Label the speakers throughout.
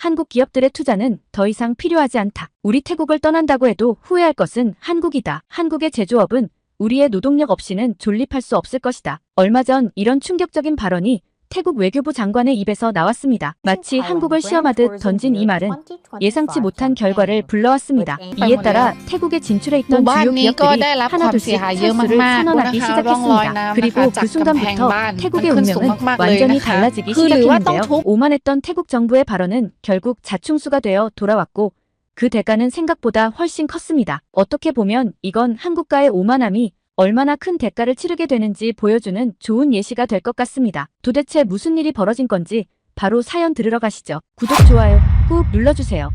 Speaker 1: 한국 기업들의 투자는 더 이상 필요하지 않다. 우리 태국을 떠난다고 해도 후회할 것은 한국이다. 한국의 제조업은 우리의 노동력 없이는 존립할 수 없을 것이다. 얼마 전 이런 충격적인 발언이 태국 외교부 장관의 입에서 나왔습니다. 마치 한국을 시험하듯 던진 이 말은 예상치 못한 결과를 불러왔습니다. 이에 따라 태국에 진출해 있던 주요 기업들이 하나둘씩 철수를 선언하기 시작했습니다. 그리고 그 순간부터 태국의 운명은 완전히 달라지기 시작했는데요. 오만했던 태국 정부의 발언은 결국 자충수가 되어 돌아왔고 그 대가는 생각보다 훨씬 컸습니다. 어떻게 보면 이건 한국과의 오만함이 얼마나 큰 대가를 치르게 되는지 보여주는 좋은 예시가 될 것 같습니다. 도대체 무슨 일이 벌어진 건지 바로 사연 들으러 가시죠. 구독, 좋아요 꾹 눌러주세요.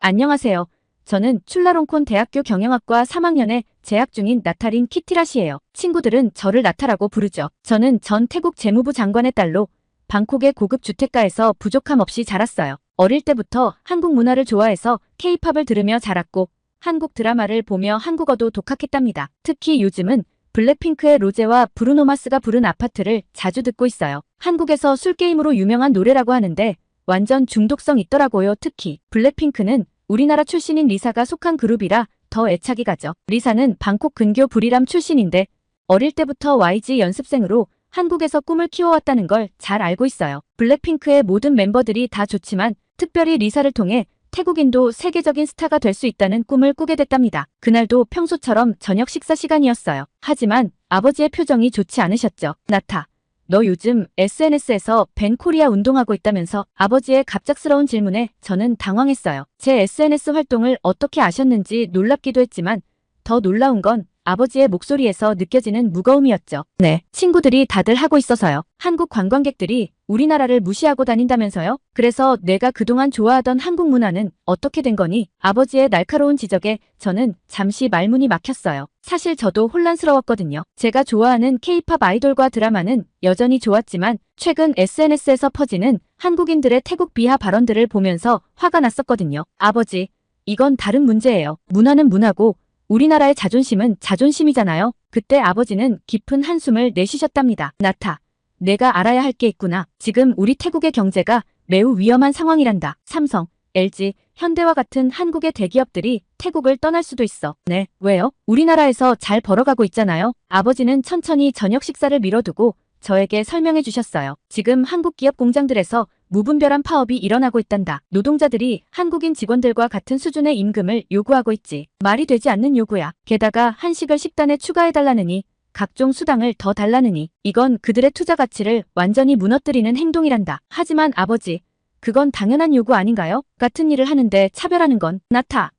Speaker 1: 안녕하세요. 저는 출라롱콘 대학교 경영학과 3학년에 재학 중인 나타린 키티라시예요. 친구들은 저를 나타라고 부르죠. 저는 전 태국 재무부 장관의 딸로 방콕의 고급 주택가에서 부족함 없이 자랐어요. 어릴 때부터 한국 문화를 좋아해서 케이팝을 들으며 자랐고 한국 드라마를 보며 한국어도 독학했답니다. 특히 요즘은 블랙핑크의 로제와 브루노마스가 부른 아파트를 자주 듣고 있어요. 한국에서 술게임으로 유명한 노래라고 하는데 완전 중독성 있더라고요. 특히 블랙핑크는 우리나라 출신인 리사가 속한 그룹이라 더 애착이 가죠. 리사는 방콕 근교 불이람 출신인데 어릴 때부터 YG 연습생으로 한국에서 꿈을 키워왔다는 걸 잘 알고 있어요. 블랙핑크의 모든 멤버들이 다 좋지만 특별히 리사를 통해 태국인도 세계적인 스타가 될 수 있다는 꿈을 꾸게 됐답니다. 그날도 평소처럼 저녁 식사 시간이었어요. 하지만 아버지의 표정이 좋지 않으셨죠. 나타. 너 요즘 SNS에서 벤 코리아 운동하고 있다면서 아버지의 갑작스러운 질문에 저는 당황했어요. 제 SNS 활동을 어떻게 아셨는지 놀랍기도 했지만 더 놀라운 건 아버지의 목소리에서 느껴지는 무거움이었죠. 네, 친구들이 다들 하고 있어서요. 한국 관광객들이 우리나라를 무시하고 다닌다면서요? 그래서 내가 그동안 좋아하던 한국 문화는 어떻게 된 거니? 아버지의 날카로운 지적에 저는 잠시 말문이 막혔어요. 사실 저도 혼란스러웠거든요. 제가 좋아하는 케이팝 아이돌과 드라마는 여전히 좋았지만 최근 SNS에서 퍼지는 한국인들의 태국 비하 발언들을 보면서 화가 났었거든요. 아버지, 이건 다른 문제예요. 문화는 문화고 우리나라의 자존심은 자존심이잖아요. 그때 아버지는 깊은 한숨을 내쉬셨답니다. 나타. 내가 알아야 할 게 있구나. 지금 우리 태국의 경제가 매우 위험한 상황이란다. 삼성, LG, 현대와 같은 한국의 대기업들이 태국을 떠날 수도 있어. 네, 왜요? 우리나라에서 잘 벌어가고 있잖아요. 아버지는 천천히 저녁 식사를 미뤄두고 저에게 설명해 주셨어요. 지금 한국 기업 공장들에서 무분별한 파업이 일어나고 있단다. 노동자들이 한국인 직원들과 같은 수준의 임금을 요구하고 있지. 말이 되지 않는 요구야. 게다가 한식을 식단에 추가해달라느니 각종 수당을 더 달라느니 이건 그들의 투자 가치를 완전히 무너뜨리는 행동이란다. 하지만 아버지, 그건 당연한 요구 아닌가요? 같은 일을 하는데 차별하는 건 나타.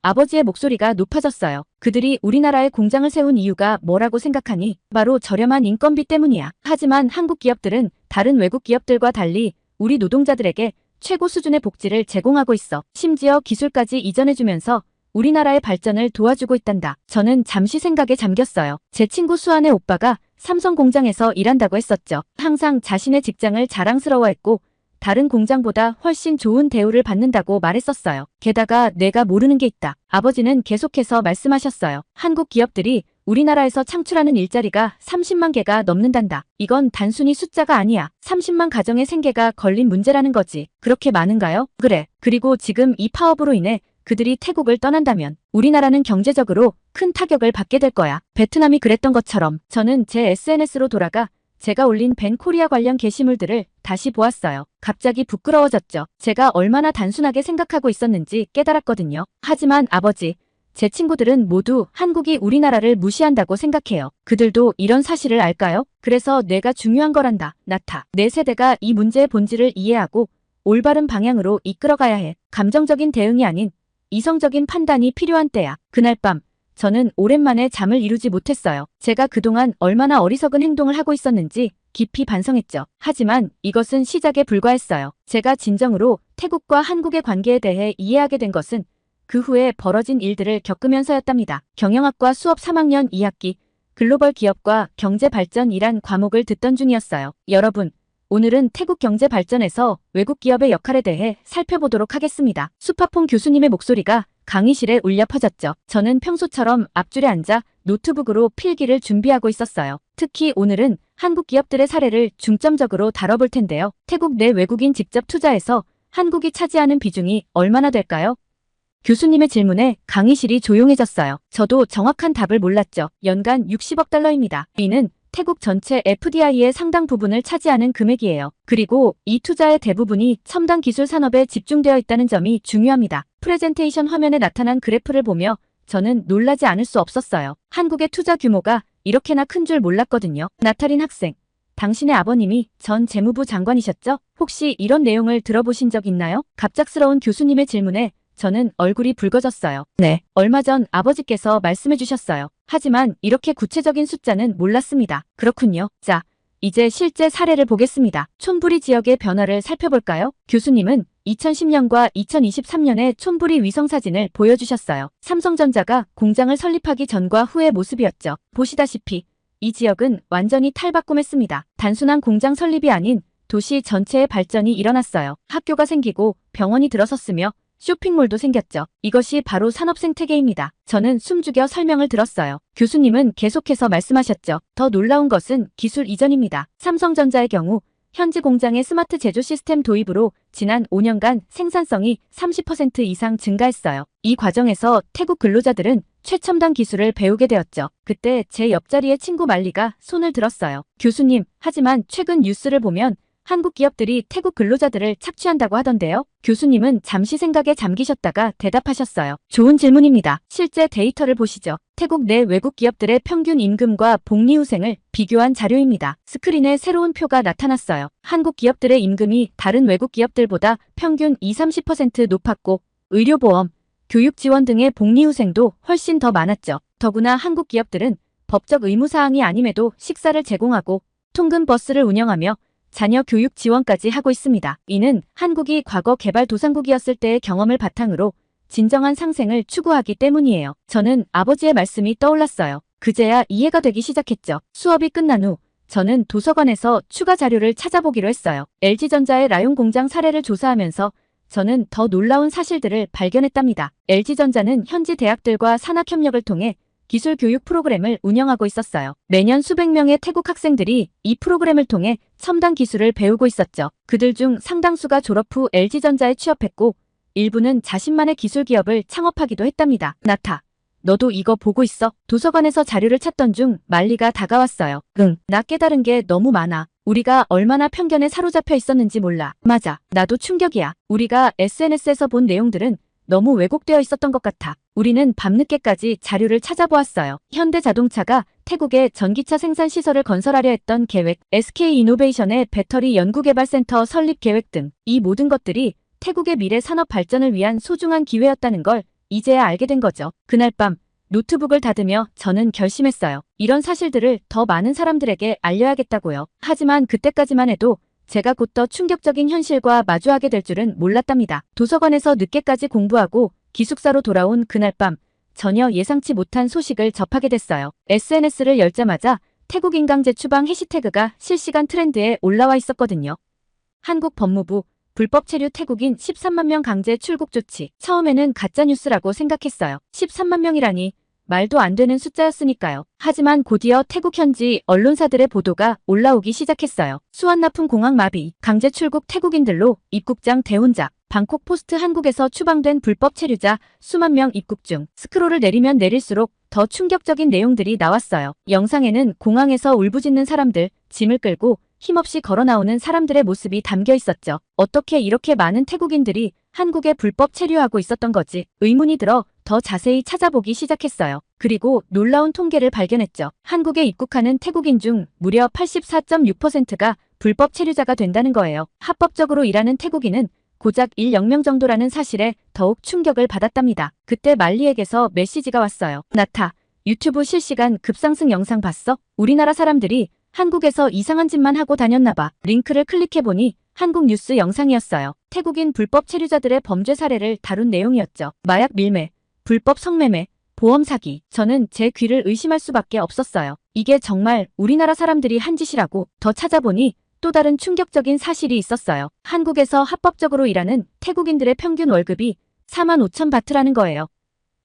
Speaker 1: 아버지의 목소리가 높아졌어요. 그들이 우리나라에 공장을 세운 이유가 뭐라고 생각하니? 바로 저렴한 인건비 때문이야. 하지만 한국 기업들은 다른 외국 기업들과 달리 우리 노동자들에게 최고 수준의 복지를 제공하고 있어. 심지어 기술까지 이전해주면서 우리나라의 발전을 도와주고 있단다. 저는 잠시 생각에 잠겼어요. 제 친구 수아의 오빠가 삼성 공장에서 일한다고 했었죠. 항상 자신의 직장을 자랑스러워했고 다른 공장보다 훨씬 좋은 대우를 받는다고 말했었어요. 게다가 내가 모르는 게 있다. 아버지는 계속해서 말씀하셨어요. 한국 기업들이 우리나라에서 창출하는 일자리가 30만 개가 넘는단다. 이건 단순히 숫자가 아니야. 30만 가정의 생계가 걸린 문제라는 거지. 그렇게 많은가요? 그래. 그리고 지금 이 파업으로 인해 그들이 태국을 떠난다면 우리나라는 경제적으로 큰 타격을 받게 될 거야. 베트남이 그랬던 것처럼 저는 제 SNS로 돌아가 제가 올린 벤 코리아 관련 게시물들을 다시 보았어요. 갑자기 부끄러워졌죠. 제가 얼마나 단순하게 생각하고 있었는지 깨달았거든요. 하지만 아버지, 제 친구들은 모두 한국이 우리나라를 무시한다고 생각해요. 그들도 이런 사실을 알까요? 그래서 내가 중요한 거란다. 나타. 내 세대가 이 문제의 본질을 이해하고 올바른 방향으로 이끌어가야 해. 감정적인 대응이 아닌 이성적인 판단이 필요한 때야. 그날 밤 저는 오랜만에 잠을 이루지 못했어요. 제가 그동안 얼마나 어리석은 행동을 하고 있었는지 깊이 반성했죠. 하지만 이것은 시작에 불과했어요. 제가 진정으로 태국과 한국의 관계에 대해 이해하게 된 것은 그 후에 벌어진 일들을 겪으면서였답니다. 경영학과 수업 3학년 2학기 글로벌 기업과 경제 발전이란 과목을 듣던 중이었어요. 여러분, 오늘은 태국 경제 발전에서 외국 기업의 역할에 대해 살펴보도록 하겠습니다. 수파퐁 교수님의 목소리가 강의실에 울려 퍼졌죠. 저는 평소처럼 앞줄에 앉아 노트북으로 필기를 준비하고 있었어요. 특히 오늘은 한국 기업들의 사례를 중점적으로 다뤄볼 텐데요. 태국 내 외국인 직접 투자에서 한국이 차지하는 비중이 얼마나 될까요? 교수님의 질문에 강의실이 조용해졌어요. 저도 정확한 답을 몰랐죠. 연간 60억 달러입니다. 이는 태국 전체 FDI의 상당 부분을 차지하는 금액이에요. 그리고 이 투자의 대부분이 첨단 기술 산업에 집중되어 있다는 점이 중요합니다. 프레젠테이션 화면에 나타난 그래프를 보며 저는 놀라지 않을 수 없었어요. 한국의 투자 규모가 이렇게나 큰 줄 몰랐거든요. 나타린 학생. 당신의 아버님이 전 재무부 장관이셨죠? 혹시 이런 내용을 들어보신 적 있나요? 갑작스러운 교수님의 질문에 저는 얼굴이 붉어졌어요. 네. 얼마 전 아버지께서 말씀해 주셨어요. 하지만 이렇게 구체적인 숫자는 몰랐습니다. 그렇군요. 자, 이제 실제 사례를 보겠습니다. 촌부리 지역의 변화를 살펴볼까요? 교수님은 2010년과 2023년의 촌부리 위성 사진을 보여주셨어요. 삼성전자가 공장을 설립하기 전과 후의 모습이었죠. 보시다시피 이 지역은 완전히 탈바꿈했습니다. 단순한 공장 설립이 아닌 도시 전체의 발전이 일어났어요. 학교가 생기고 병원이 들어섰으며 쇼핑몰도 생겼죠. 이것이 바로 산업 생태계입니다. 저는 숨죽여 설명을 들었어요. 교수님은 계속해서 말씀하셨죠. 더 놀라운 것은 기술 이전입니다. 삼성전자의 경우 현지 공장의 스마트 제조 시스템 도입으로 지난 5년간 생산성이 30% 이상 증가했어요. 이 과정에서 태국 근로자들은 최첨단 기술을 배우게 되었죠. 그때 제 옆자리의 친구 말리가 손을 들었어요. 교수님, 하지만 최근 뉴스를 보면 한국 기업들이 태국 근로자들을 착취한다고 하던데요. 교수님은 잠시 생각에 잠기셨다가 대답하셨어요. 좋은 질문입니다. 실제 데이터를 보시죠. 태국 내 외국 기업들의 평균 임금과 복리후생을 비교한 자료입니다. 스크린에 새로운 표가 나타났어요. 한국 기업들의 임금이 다른 외국 기업들보다 평균 20-30% 높았고 의료보험, 교육 지원 등의 복리후생도 훨씬 더 많았죠. 더구나 한국 기업들은 법적 의무사항이 아님에도 식사를 제공하고 통근 버스를 운영하며 자녀 교육 지원까지 하고 있습니다. 이는 한국이 과거 개발도상국이었을 때의 경험을 바탕으로 진정한 상생을 추구하기 때문이에요. 저는 아버지의 말씀이 떠올랐어요. 그제야 이해가 되기 시작했죠. 수업이 끝난 후 저는 도서관에서 추가 자료를 찾아보기로 했어요. LG전자의 라용 공장 사례를 조사하면서 저는 더 놀라운 사실들을 발견했답니다. LG전자는 현지 대학들과 산학협력을 통해 기술 교육 프로그램을 운영하고 있었어요. 매년 수백 명의 태국 학생들이 이 프로그램을 통해 첨단 기술을 배우고 있었죠. 그들 중 상당수가 졸업 후 LG전자에 취업했고 일부는 자신만의 기술 기업을 창업하기도 했답니다. 나타. 너도 이거 보고 있어? 도서관에서 자료를 찾던 중 말리가 다가왔어요. 응, 나 깨달은 게 너무 많아. 우리가 얼마나 편견에 사로잡혀 있었는지 몰라. 맞아. 나도 충격이야. 우리가 SNS에서 본 내용들은 너무 왜곡되어 있었던 것 같아. 우리는 밤늦게까지 자료를 찾아보았어요. 현대자동차가 태국에 전기차 생산 시설을 건설하려 했던 계획, SK 이노베이션의 배터리 연구개발센터 설립 계획 등 이 모든 것들이 태국의 미래 산업 발전을 위한 소중한 기회였다는 걸 이제야 알게 된 거죠. 그날 밤 노트북을 닫으며 저는 결심했어요. 이런 사실들을 더 많은 사람들에게 알려야겠다고요. 하지만 그때까지만 해도 제가 곧 더 충격적인 현실과 마주하게 될 줄은 몰랐답니다. 도서관에서 늦게까지 공부하고 기숙사로 돌아온 그날 밤 전혀 예상치 못한 소식을 접하게 됐어요. SNS를 열자마자 태국 인강제 추방 해시태그가 실시간 트렌드에 올라와 있었거든요. 한국 법무부 불법 체류 태국인 13만 명 강제 출국 조치. 처음에는 가짜뉴스라고 생각했어요. 13만 명이라니 말도 안 되는 숫자였으니까요. 하지만 곧이어 태국 현지 언론사들의 보도가 올라오기 시작했어요. 수완나품 공항 마비, 강제 출국 태국인들로 입국장 대혼자, 방콕 포스트 한국에서 추방된 불법 체류자 수만 명 입국 중 스크롤을 내리면 내릴수록 더 충격적인 내용들이 나왔어요. 영상에는 공항에서 울부짖는 사람들, 짐을 끌고 힘없이 걸어 나오는 사람들의 모습이 담겨 있었죠. 어떻게 이렇게 많은 태국인들이 한국에 불법 체류하고 있었던 거지? 의문이 들어 더 자세히 찾아보기 시작했어요. 그리고 놀라운 통계를 발견했죠. 한국에 입국하는 태국인 중 무려 84.6%가 불법 체류자가 된다는 거예요. 합법적으로 일하는 태국인은 고작 1 0명 정도라는 사실에 더욱 충격을 받았답니다. 그때 말리에게서 메시지가 왔어요. 나타, 유튜브 실시간 급상승 영상 봤어? 우리나라 사람들이 한국에서 이상한 짓만 하고 다녔나봐. 링크를 클릭해보니 한국 뉴스 영상이었어요. 태국인 불법 체류자들의 범죄 사례를 다룬 내용이었죠. 마약 밀매, 불법 성매매, 보험 사기. 저는 제 귀를 의심할 수밖에 없었어요. 이게 정말 우리나라 사람들이 한 짓이라고 더 찾아보니 또 다른 충격적인 사실이 있었어요. 한국에서 합법적으로 일하는 태국인들의 평균 월급이 4만 5천 바트라는 거예요.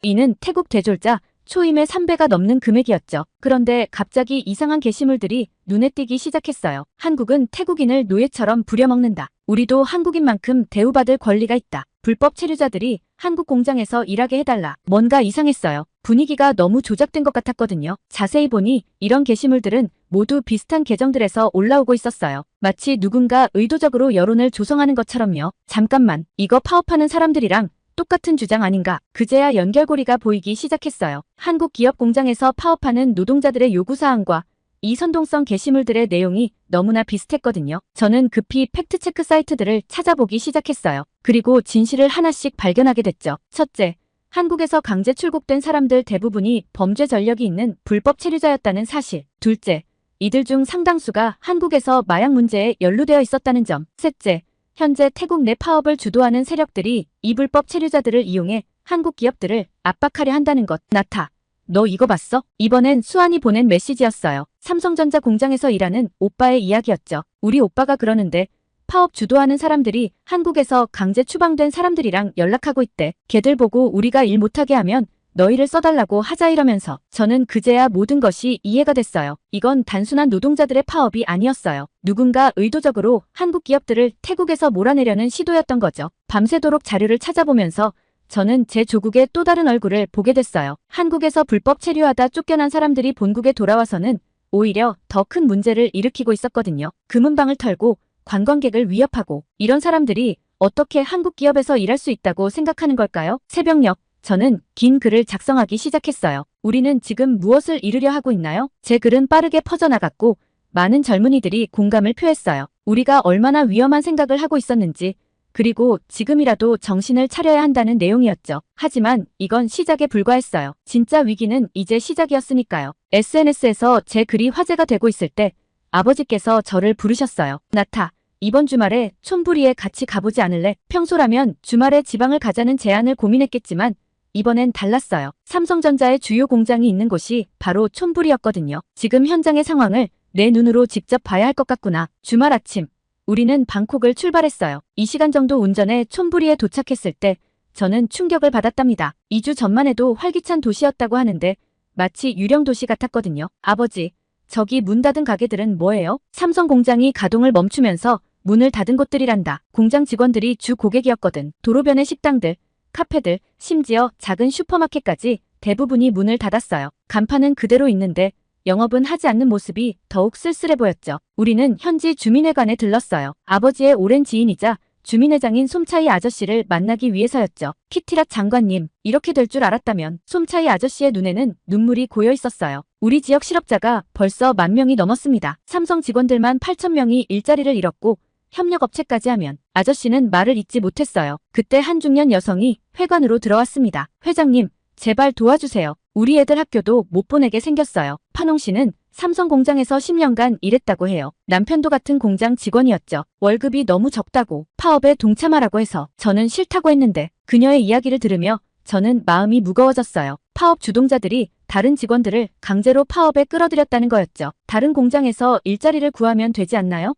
Speaker 1: 이는 태국 대졸자 초임의 3배가 넘는 금액이었죠. 그런데 갑자기 이상한 게시물들이 눈에 띄기 시작했어요. 한국은 태국인을 노예처럼 부려먹는다. 우리도 한국인 만큼 대우받을 권리가 있다. 불법 체류자들이 한국 공장에서 일하게 해달라. 뭔가 이상했어요. 분위기가 너무 조작된 것 같았거든요. 자세히 보니 이런 게시물들은 모두 비슷한 계정들에서 올라오고 있었어요. 마치 누군가 의도적으로 여론을 조성하는 것처럼요. 잠깐만, 이거 파업하는 사람들이랑 똑같은 주장 아닌가? 그제야 연결고리가 보이기 시작했어요. 한국 기업 공장에서 파업하는 노동자들의 요구사항과 이 선동성 게시물들의 내용이 너무나 비슷했거든요. 저는 급히 팩트체크 사이트들을 찾아보기 시작했어요. 그리고 진실을 하나씩 발견하게 됐죠. 첫째, 한국에서 강제 출국된 사람들 대부분이 범죄 전력이 있는 불법 체류자였다는 사실. 둘째, 이들 중 상당수가 한국에서 마약 문제에 연루되어 있었다는 점. 셋째, 현재 태국 내 파업을 주도하는 세력들이 이 불법 체류자들을 이용해 한국 기업들을 압박하려 한다는 것. 나타. 너 이거 봤어? 이번엔 수환이 보낸 메시지였어요. 삼성전자 공장에서 일하는 오빠의 이야기였죠. 우리 오빠가 그러는데 파업 주도하는 사람들이 한국에서 강제 추방된 사람들이랑 연락하고 있대. 걔들 보고 우리가 일 못하게 하면 너희를 써달라고 하자 이러면서 저는 그제야 모든 것이 이해가 됐어요. 이건 단순한 노동자들의 파업이 아니었어요. 누군가 의도적으로 한국 기업들을 태국에서 몰아내려는 시도였던 거죠. 밤새도록 자료를 찾아보면서 저는 제 조국의 또 다른 얼굴을 보게 됐어요. 한국에서 불법 체류하다 쫓겨난 사람들이 본국에 돌아와서는 오히려 더 큰 문제를 일으키고 있었거든요. 금은방을 털고 관광객을 위협하고 이런 사람들이 어떻게 한국 기업에서 일할 수 있다고 생각하는 걸까요? 새벽녘 저는 긴 글을 작성하기 시작했어요. 우리는 지금 무엇을 이루려 하고 있나요? 제 글은 빠르게 퍼져나갔고 많은 젊은이들이 공감을 표했어요. 우리가 얼마나 위험한 생각을 하고 있었는지 그리고 지금이라도 정신을 차려야 한다는 내용이었죠. 하지만 이건 시작에 불과했어요. 진짜 위기는 이제 시작이었으니까요. SNS에서 제 글이 화제가 되고 있을 때 아버지께서 저를 부르셨어요. 나타, 이번 주말에 촌부리에 같이 가보지 않을래? 평소라면 주말에 지방을 가자는 제안을 고민했겠지만 이번엔 달랐어요. 삼성전자의 주요 공장이 있는 곳이 바로 촌부리였거든요. 지금 현장의 상황을 내 눈으로 직접 봐야 할 것 같구나. 주말 아침 우리는 방콕을 출발했어요. 2시간 정도 운전해 촌부리에 도착했을 때 저는 충격을 받았답니다. 2주 전만 해도 활기찬 도시였다고 하는데 마치 유령 도시 같았거든요. 아버지, 저기 문 닫은 가게들은 뭐예요? 삼성 공장이 가동을 멈추면서 문을 닫은 곳들이란다. 공장 직원들이 주 고객이었거든. 도로변의 식당들, 카페들, 심지어 작은 슈퍼마켓까지 대부분이 문을 닫았어요. 간판은 그대로 있는데 영업은 하지 않는 모습이 더욱 쓸쓸해 보였죠. 우리는 현지 주민회관에 들렀어요. 아버지의 오랜 지인이자 주민회장인 솜차이 아저씨를 만나기 위해서였죠. 키티락 장관님, 이렇게 될 줄 알았다면 솜차이 아저씨의 눈에는 눈물이 고여 있었어요. 우리 지역 실업자가 벌써 만 명이 넘었습니다. 삼성 직원들만 8천 명이 일자리를 잃었고 협력업체까지 하면 아저씨는 말을 잇지 못했어요. 그때 한 중년 여성이 회관으로 들어왔습니다. 회장님, 제발 도와주세요. 우리 애들 학교도 못 보내게 생겼어요. 판홍 씨는 삼성 공장에서 10년간 일했다고 해요. 남편도 같은 공장 직원이었죠. 월급이 너무 적다고 파업에 동참하라고 해서 저는 싫다고 했는데 그녀의 이야기를 들으며 저는 마음이 무거워졌어요. 파업 주동자들이 다른 직원들을 강제로 파업에 끌어들였다는 거였죠. 다른 공장에서 일자리를 구하면 되지 않나요?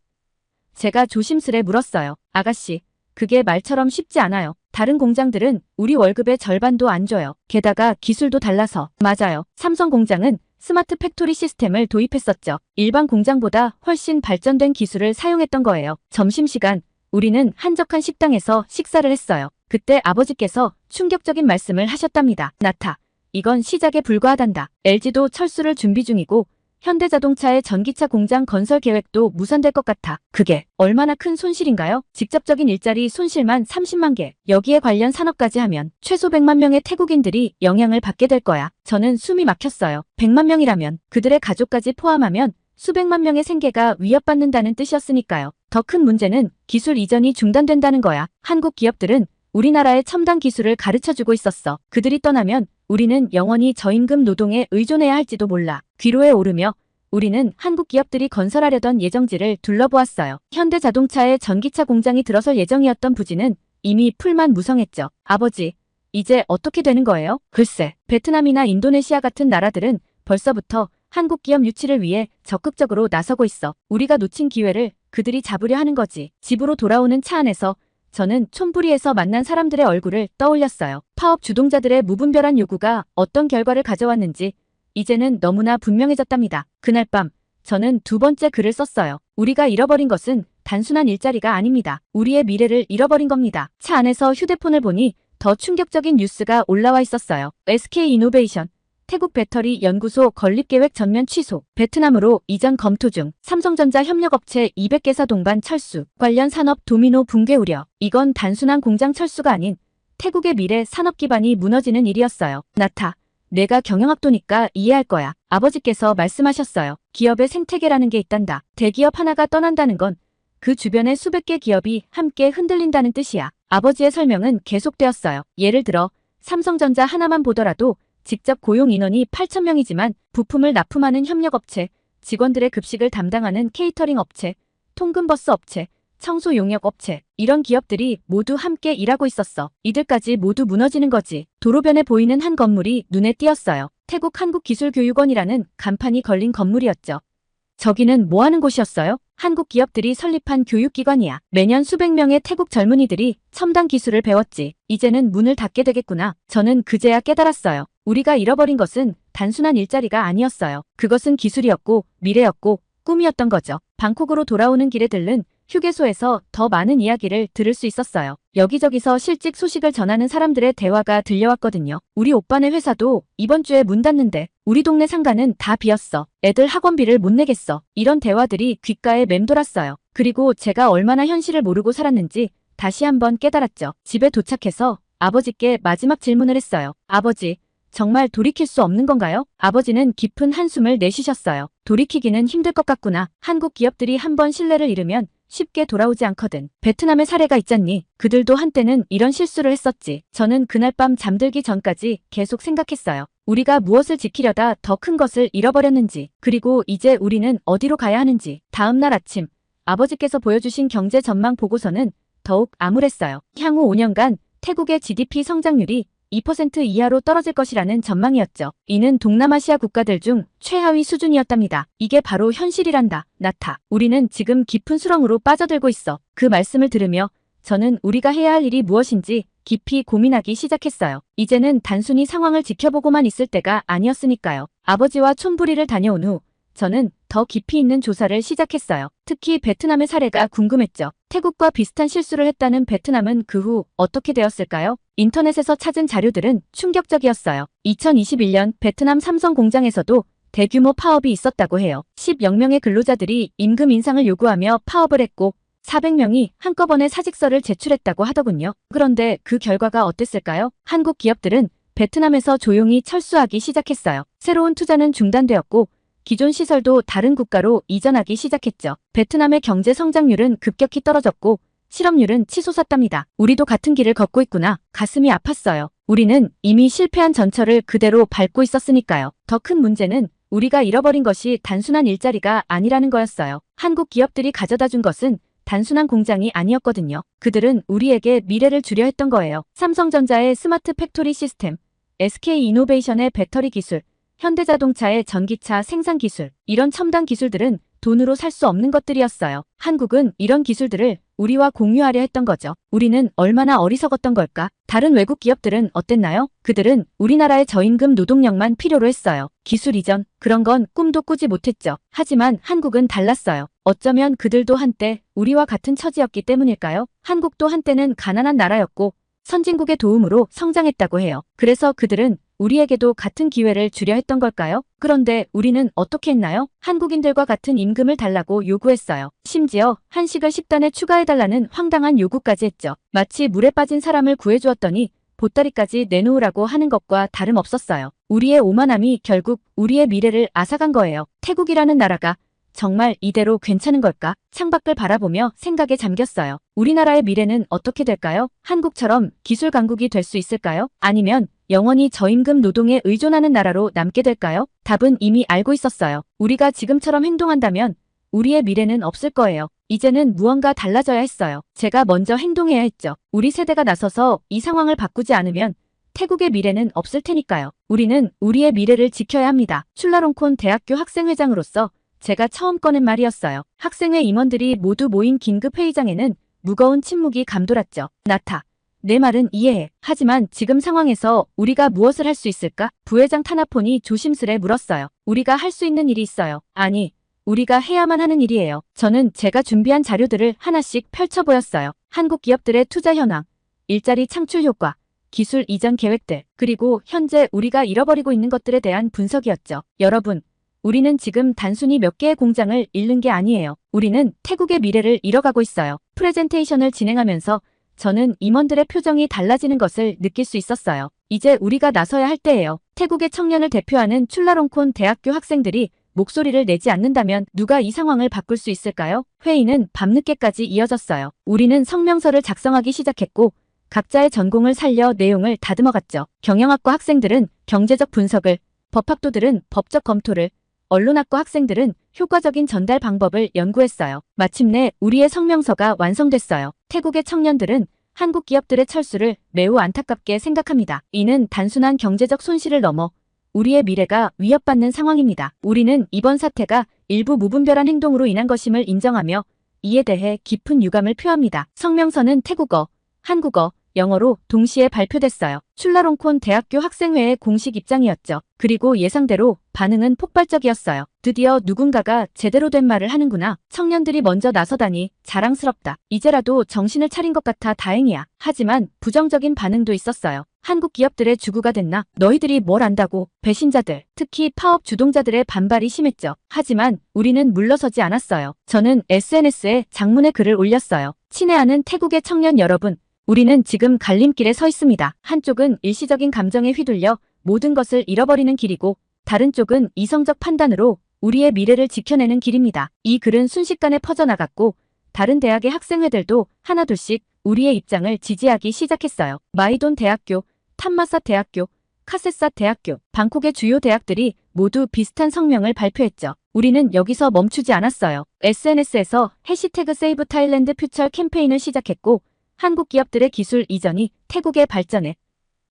Speaker 1: 제가 조심스레 물었어요. 아가씨, 그게 말처럼 쉽지 않아요. 다른 공장들은 우리 월급의 절반도 안 줘요. 게다가 기술도 달라서. 맞아요. 삼성 공장은 스마트 팩토리 시스템을 도입했었죠. 일반 공장보다 훨씬 발전된 기술을 사용했던 거예요. 점심시간, 우리는 한적한 식당에서 식사를 했어요. 그때 아버지께서 충격적인 말씀을 하셨답니다. 나타, 이건 시작에 불과하단다. LG도 철수를 준비 중이고 현대자동차의 전기차 공장 건설 계획도 무산될 것 같아. 그게 얼마나 큰 손실인가요? 직접적인 일자리 손실만 30만 개. 여기에 관련 산업까지 하면 최소 100만 명의 태국인들이 영향을 받게 될 거야. 저는 숨이 막혔어요. 100만 명이라면 그들의 가족까지 포함하면 수백만 명의 생계가 위협받는다는 뜻이었으니까요. 더 큰 문제는 기술 이전이 중단된다는 거야. 한국 기업들은 우리나라의 첨단 기술을 가르쳐주고 있었어. 그들이 떠나면 우리는 영원히 저임금 노동에 의존해야 할지도 몰라. 귀로에 오르며 우리는 한국 기업들이 건설하려던 예정지를 둘러보았어요. 현대자동차의 전기차 공장이 들어설 예정이었던 부지는 이미 풀만 무성했죠. 아버지, 이제 어떻게 되는 거예요? 글쎄, 베트남이나 인도네시아 같은 나라들은 벌써부터 한국 기업 유치를 위해 적극적으로 나서고 있어. 우리가 놓친 기회를 그들이 잡으려 하는 거지. 집으로 돌아오는 차 안에서 저는 촌부리에서 만난 사람들의 얼굴을 떠올렸어요. 파업 주동자들의 무분별한 요구가 어떤 결과를 가져왔는지 이제는 너무나 분명해졌답니다. 그날 밤 저는 두 번째 글을 썼어요. 우리가 잃어버린 것은 단순한 일자리가 아닙니다. 우리의 미래를 잃어버린 겁니다. 차 안에서 휴대폰을 보니 더 충격적인 뉴스가 올라와 있었어요. SK 이노베이션 태국 배터리 연구소 건립 계획 전면 취소. 베트남으로 이전 검토 중. 삼성전자 협력업체 200개사 동반 철수. 관련 산업 도미노 붕괴 우려. 이건 단순한 공장 철수가 아닌 태국의 미래 산업 기반이 무너지는 일이었어요. 나타. 내가 경영학도니까 이해할 거야. 아버지께서 말씀하셨어요. 기업의 생태계라는 게 있단다. 대기업 하나가 떠난다는 건 그 주변의 수백 개 기업이 함께 흔들린다는 뜻이야. 아버지의 설명은 계속되었어요. 예를 들어 삼성전자 하나만 보더라도 직접 고용 인원이 8,000명이지만 부품을 납품하는 협력업체, 직원들의 급식을 담당하는 케이터링 업체, 통근버스 업체, 청소 용역 업체, 이런 기업들이 모두 함께 일하고 있었어. 이들까지 모두 무너지는 거지. 도로변에 보이는 한 건물이 눈에 띄었어요. 태국 한국기술교육원이라는 간판이 걸린 건물이었죠. 저기는 뭐 하는 곳이었어요? 한국 기업들이 설립한 교육기관이야. 매년 수백 명의 태국 젊은이들이 첨단 기술을 배웠지. 이제는 문을 닫게 되겠구나. 저는 그제야 깨달았어요. 우리가 잃어버린 것은 단순한 일자리가 아니었어요. 그것은 기술이었고 미래였고 꿈이었던 거죠. 방콕으로 돌아오는 길에 들른 휴게소에서 더 많은 이야기를 들을 수 있었어요. 여기저기서 실직 소식을 전하는 사람들의 대화가 들려왔거든요. 우리 오빠네 회사도 이번 주에 문 닫는데 우리 동네 상가는 다 비었어. 애들 학원비를 못 내겠어. 이런 대화들이 귓가에 맴돌았어요. 그리고 제가 얼마나 현실을 모르고 살았는지 다시 한번 깨달았죠. 집에 도착해서 아버지께 마지막 질문을 했어요. 아버지, 정말 돌이킬 수 없는 건가요? 아버지는 깊은 한숨을 내쉬셨어요. 돌이키기는 힘들 것 같구나. 한국 기업들이 한번 신뢰를 잃으면 쉽게 돌아오지 않거든. 베트남의 사례가 있잖니. 그들도 한때는 이런 실수를 했었지. 저는 그날 밤 잠들기 전까지 계속 생각했어요. 우리가 무엇을 지키려다 더 큰 것을 잃어버렸는지, 그리고 이제 우리는 어디로 가야 하는지. 다음 날 아침, 아버지께서 보여주신 경제 전망 보고서는 더욱 암울했어요. 향후 5년간 태국의 GDP 성장률이 2% 이하로 떨어질 것이라는 전망이었죠. 이는 동남아시아 국가들 중 최하위 수준이었답니다. 이게 바로 현실이란다. 나타. 우리는 지금 깊은 수렁으로 빠져들고 있어. 그 말씀을 들으며 저는 우리가 해야 할 일이 무엇인지 깊이 고민하기 시작했어요. 이제는 단순히 상황을 지켜보고만 있을 때가 아니었으니까요. 아버지와 촌부리를 다녀온 후 저는 더 깊이 있는 조사를 시작했어요. 특히 베트남의 사례가 궁금했죠. 태국과 비슷한 실수를 했다는 베트남은 그 후 어떻게 되었을까요? 인터넷에서 찾은 자료들은 충격적이었어요. 2021년 베트남 삼성 공장에서도 대규모 파업이 있었다고 해요. 10여 명의 근로자들이 임금 인상을 요구하며 파업을 했고 400명이 한꺼번에 사직서를 제출했다고 하더군요. 그런데 그 결과가 어땠을까요? 한국 기업들은 베트남에서 조용히 철수하기 시작했어요. 새로운 투자는 중단되었고 기존 시설도 다른 국가로 이전하기 시작했죠. 베트남의 경제 성장률은 급격히 떨어졌고 실업률은 치솟았답니다. 우리도 같은 길을 걷고 있구나. 가슴이 아팠어요. 우리는 이미 실패한 전철을 그대로 밟고 있었으니까요. 더 큰 문제는 우리가 잃어버린 것이 단순한 일자리가 아니라는 거였어요. 한국 기업들이 가져다 준 것은 단순한 공장이 아니었거든요. 그들은 우리에게 미래를 주려 했던 거예요. 삼성전자의 스마트 팩토리 시스템, SK 이노베이션의 배터리 기술, 현대자동차의 전기차 생산 기술, 이런 첨단 기술들은 돈으로 살 수 없는 것들이었어요. 한국은 이런 기술들을 우리와 공유하려 했던 거죠. 우리는 얼마나 어리석었던 걸까? 다른 외국 기업들은 어땠나요? 그들은 우리나라의 저임금 노동력만 필요로 했어요. 기술 이전, 그런 건 꿈도 꾸지 못했죠. 하지만 한국은 달랐어요. 어쩌면 그들도 한때 우리와 같은 처지였기 때문일까요? 한국도 한때는 가난한 나라였고 선진국의 도움으로 성장했다고 해요. 그래서 그들은 우리에게도 같은 기회를 주려 했던 걸까요? 그런데 우리는 어떻게 했나요? 한국인들과 같은 임금을 달라고 요구했어요. 심지어 한식을 식단에 추가해달라는 황당한 요구까지 했죠. 마치 물에 빠진 사람을 구해주었더니 보따리까지 내놓으라고 하는 것과 다름없었어요. 우리의 오만함이 결국 우리의 미래를 앗아간 거예요. 태국이라는 나라가 정말 이대로 괜찮은 걸까? 창밖을 바라보며 생각에 잠겼어요. 우리나라의 미래는 어떻게 될까요? 한국처럼 기술 강국이 될 수 있을까요? 아니면 영원히 저임금 노동에 의존하는 나라로 남게 될까요? 답은 이미 알고 있었어요. 우리가 지금처럼 행동한다면 우리의 미래는 없을 거예요. 이제는 무언가 달라져야 했어요. 제가 먼저 행동해야 했죠. 우리 세대가 나서서 이 상황을 바꾸지 않으면 태국의 미래는 없을 테니까요. 우리는 우리의 미래를 지켜야 합니다. 출라롱콘 대학교 학생회장으로서 제가 처음 꺼낸 말이었어요. 학생회 임원들이 모두 모인 긴급 회의장에는 무거운 침묵이 감돌았죠. 나타. 내 말은 이해해. 하지만 지금 상황에서 우리가 무엇을 할 수 있을까? 부회장 타나폰이 조심스레 물었어요. 우리가 할 수 있는 일이 있어요. 아니, 우리가 해야만 하는 일이에요. 저는 제가 준비한 자료들을 하나씩 펼쳐 보였어요. 한국 기업들의 투자 현황, 일자리 창출 효과, 기술 이전 계획들, 그리고 현재 우리가 잃어버리고 있는 것들에 대한 분석이었죠. 여러분, 우리는 지금 단순히 몇 개의 공장을 잃는 게 아니에요. 우리는 태국의 미래를 잃어가고 있어요. 프레젠테이션을 진행하면서 저는 임원들의 표정이 달라지는 것을 느낄 수 있었어요. 이제 우리가 나서야 할 때예요. 태국의 청년을 대표하는 출라롱콘 대학교 학생들이 목소리를 내지 않는다면 누가 이 상황을 바꿀 수 있을까요? 회의는 밤늦게까지 이어졌어요. 우리는 성명서를 작성하기 시작했고 각자의 전공을 살려 내용을 다듬어갔죠. 경영학과 학생들은 경제적 분석을, 법학도들은 법적 검토를, 언론학과 학생들은 효과적인 전달 방법을 연구했어요. 마침내 우리의 성명서가 완성됐어요. 태국의 청년들은 한국 기업들의 철수를 매우 안타깝게 생각합니다. 이는 단순한 경제적 손실을 넘어 우리의 미래가 위협받는 상황입니다. 우리는 이번 사태가 일부 무분별한 행동으로 인한 것임을 인정하며 이에 대해 깊은 유감을 표합니다. 성명서는 태국어, 한국어, 영어로 동시에 발표됐어요. 출라롱콘 대학교 학생회의 공식 입장이었죠. 그리고 예상대로 반응은 폭발적이었어요. 드디어 누군가가 제대로 된 말을 하는구나. 청년들이 먼저 나서다니 자랑스럽다. 이제라도 정신을 차린 것 같아 다행이야. 하지만 부정적인 반응도 있었어요. 한국 기업들의 주구가 됐나? 너희들이 뭘 안다고? 배신자들, 특히 파업 주동자들의 반발이 심했죠. 하지만 우리는 물러서지 않았어요. 저는 SNS에 장문의 글을 올렸어요. 친애하는 태국의 청년 여러분, 우리는 지금 갈림길에 서 있습니다. 한쪽은 일시적인 감정에 휘둘려 모든 것을 잃어버리는 길이고 다른 쪽은 이성적 판단으로 우리의 미래를 지켜내는 길입니다. 이 글은 순식간에 퍼져나갔고 다른 대학의 학생회들도 하나둘씩 우리의 입장을 지지하기 시작했어요. 마이돈 대학교, 탐마사 대학교, 카세사 대학교, 방콕의 주요 대학들이 모두 비슷한 성명을 발표했죠. 우리는 여기서 멈추지 않았어요. SNS에서 해시태그 세이브 타일랜드 퓨처 캠페인을 시작했고 한국 기업들의 기술 이전이 태국의 발전에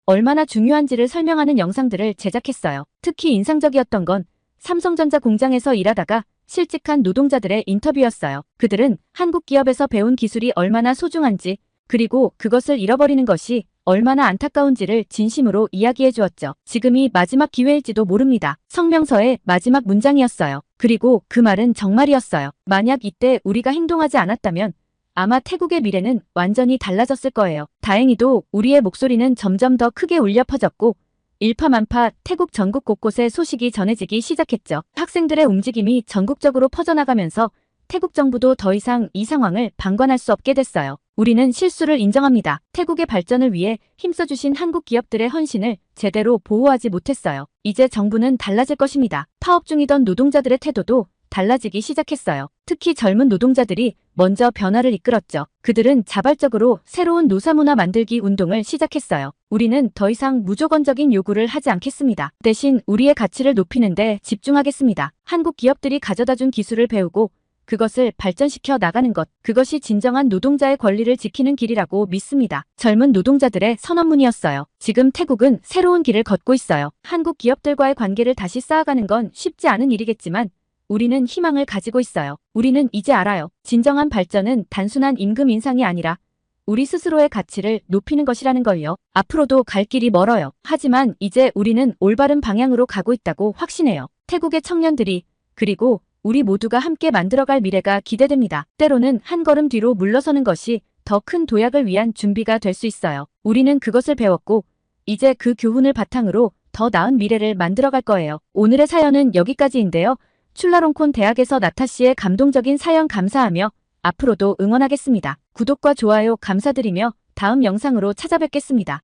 Speaker 1: 얼마나 중요한지를 설명하는 영상들을 제작했어요. 특히 인상적이었던 건 삼성전자 공장에서 일하다가 실직한 노동자들의 인터뷰였어요. 그들은 한국 기업에서 배운 기술이 얼마나 소중한지 그리고 그것을 잃어버리는 것이 얼마나 안타까운지를 진심으로 이야기해 주었죠. 지금이 마지막 기회일지도 모릅니다. 성명서의 마지막 문장이었어요. 그리고 그 말은 정말이었어요. 만약 이때 우리가 행동하지 않았다면 아마 태국의 미래는 완전히 달라졌을 거예요. 다행히도 우리의 목소리는 점점 더 크게 울려 퍼졌고 일파만파 태국 전국 곳곳에 소식이 전해지기 시작했죠. 학생들의 움직임이 전국적으로 퍼져나가면서 태국 정부도 더 이상 이 상황을 방관할 수 없게 됐어요. 우리는 실수를 인정합니다. 태국의 발전을 위해 힘써주신 한국 기업들의 헌신을 제대로 보호하지 못했어요. 이제 정부는 달라질 것입니다. 파업 중이던 노동자들의 태도도 달라지기 시작했어요. 특히 젊은 노동자들이 먼저 변화를 이끌었죠. 그들은 자발적으로 새로운 노사문화 만들기 운동을 시작했어요. 우리는 더 이상 무조건적인 요구를 하지 않겠습니다. 대신 우리의 가치를 높이는데 집중하겠습니다. 한국 기업들이 가져다 준 기술을 배우고 그것을 발전시켜 나가는 것, 그것이 진정한 노동자의 권리를 지키는 길이라고 믿습니다. 젊은 노동자들의 선언문이었어요. 지금 태국은 새로운 길을 걷고 있어요. 한국 기업들과의 관계를 다시 쌓아가는 건 쉽지 않은 일이겠지만 우리는 희망을 가지고 있어요. 우리는 이제 알아요. 진정한 발전은 단순한 임금 인상이 아니라 우리 스스로의 가치를 높이는 것이라는 걸요. 앞으로도 갈 길이 멀어요. 하지만 이제 우리는 올바른 방향으로 가고 있다고 확신해요. 태국의 청년들이 그리고 우리 모두가 함께 만들어갈 미래가 기대됩니다. 때로는 한 걸음 뒤로 물러서는 것이 더 큰 도약을 위한 준비가 될 수 있어요. 우리는 그것을 배웠고 이제 그 교훈을 바탕으로 더 나은 미래를 만들어갈 거예요. 오늘의 사연은 여기까지인데요. 출라롱콘 대학에서 나타 씨의 감동적인 사연 감사하며 앞으로도 응원하겠습니다. 구독과 좋아요 감사드리며 다음 영상으로 찾아뵙겠습니다.